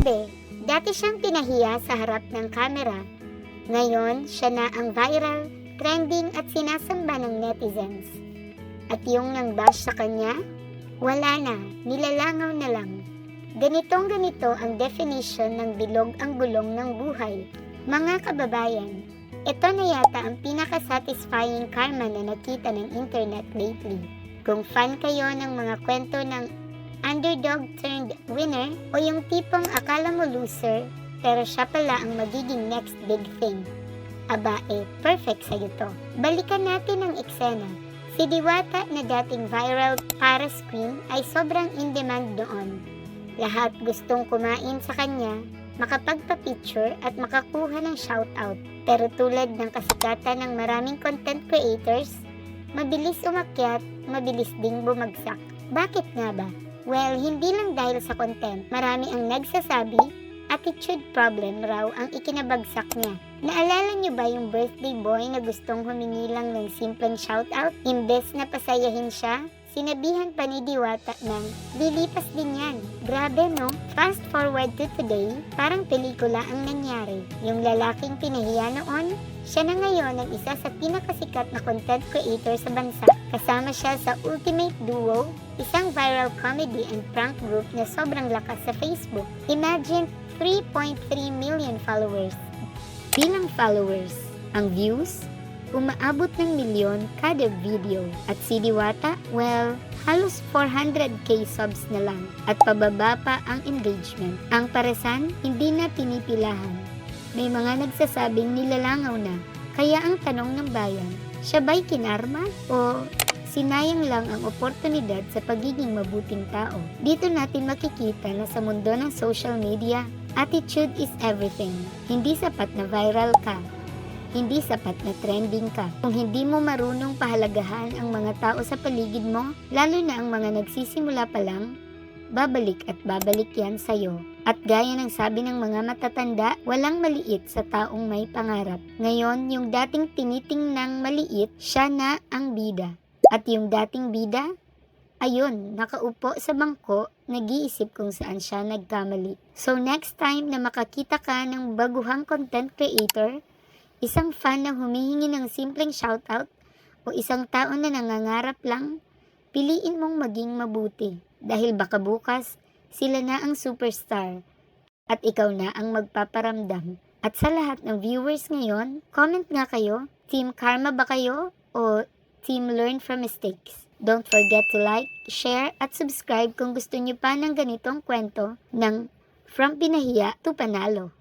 Grabe, dati siyang pinahiya sa harap ng kamera. Ngayon, siya na ang viral, trending at sinasamba ng netizens. At yung nang bash sa kanya, wala na, nilalangaw na lang. Ganitong ganito ang definition ng bilog ang gulong ng buhay. Mga kababayan, ito na yata ang pinaka-satisfying karma na nakita ng internet lately. Kung fan kayo ng mga kwento ng underdog turned winner o yung tipong akala mo loser pero siya pala ang magiging next big thing. Aba eh, perfect sa'yo to. Balikan natin ang eksena. Si Diwata na dating viral Paris Queen ay sobrang in-demand noon. Lahat gustong kumain sa kanya, makapagpa-picture at makakuha ng shoutout. Pero tulad ng kasikatan ng maraming content creators, mabilis umakyat, mabilis ding bumagsak. Bakit nga ba? Well, hindi lang dahil sa content. Marami ang nagsasabi, attitude problem raw ang ikinabagsak niya. Naalala niyo ba yung birthday boy na gustong humingi lang ng simpleng shoutout? Imbes na pasayahin siya, sinabihan pa ni Diwata ng lilipas din yan. Grabe no? Fast forward to today, parang pelikula ang nangyari. Yung lalaking pinahiya noon, siya na ngayon ang isa sa pinakasikat na content creator sa bansa. Kasama siya sa Ultimate Duo, isang viral comedy and prank group na sobrang lakas sa Facebook. Imagine 3.3 million followers. Bilang followers, ang views, umaabot ng milyon kada video. At si Diwata, well, halos 400k subs na lang at pababa pa ang engagement. Ang paresan, hindi na pinipilahan. May mga nagsasabing nilalangaw na. Kaya ang tanong ng bayan, siya ba'y kinarma o sinayang lang ang oportunidad sa pagiging mabuting tao? Dito natin makikita na sa mundo ng social media, attitude is everything. Hindi sapat na viral ka. Hindi sapat na trending ka. Kung hindi mo marunong pahalagahan ang mga tao sa paligid mo, lalo na ang mga nagsisimula pa lang, babalik at babalik yan sa'yo. At gaya ng sabi ng mga matatanda, walang maliit sa taong may pangarap. Ngayon, yung dating tiniting ng maliit, siya na ang bida. At yung dating bida, ayun, nakaupo sa bangko, nag-iisip kung saan siya nagkamali. So next time na makakita ka ng baguhang content creator, isang fan na humihingi ng simpleng shoutout, o isang tao na nangangarap lang, piliin mong maging mabuti. Dahil baka bukas, sila na ang superstar at ikaw na ang magpaparamdam. At sa lahat ng viewers ngayon, comment nga kayo, Team Karma ba kayo o Team Learn from Mistakes? Don't forget to like, share at subscribe kung gusto niyo pa ng ganitong kwento ng From Pinahiya to Panalo.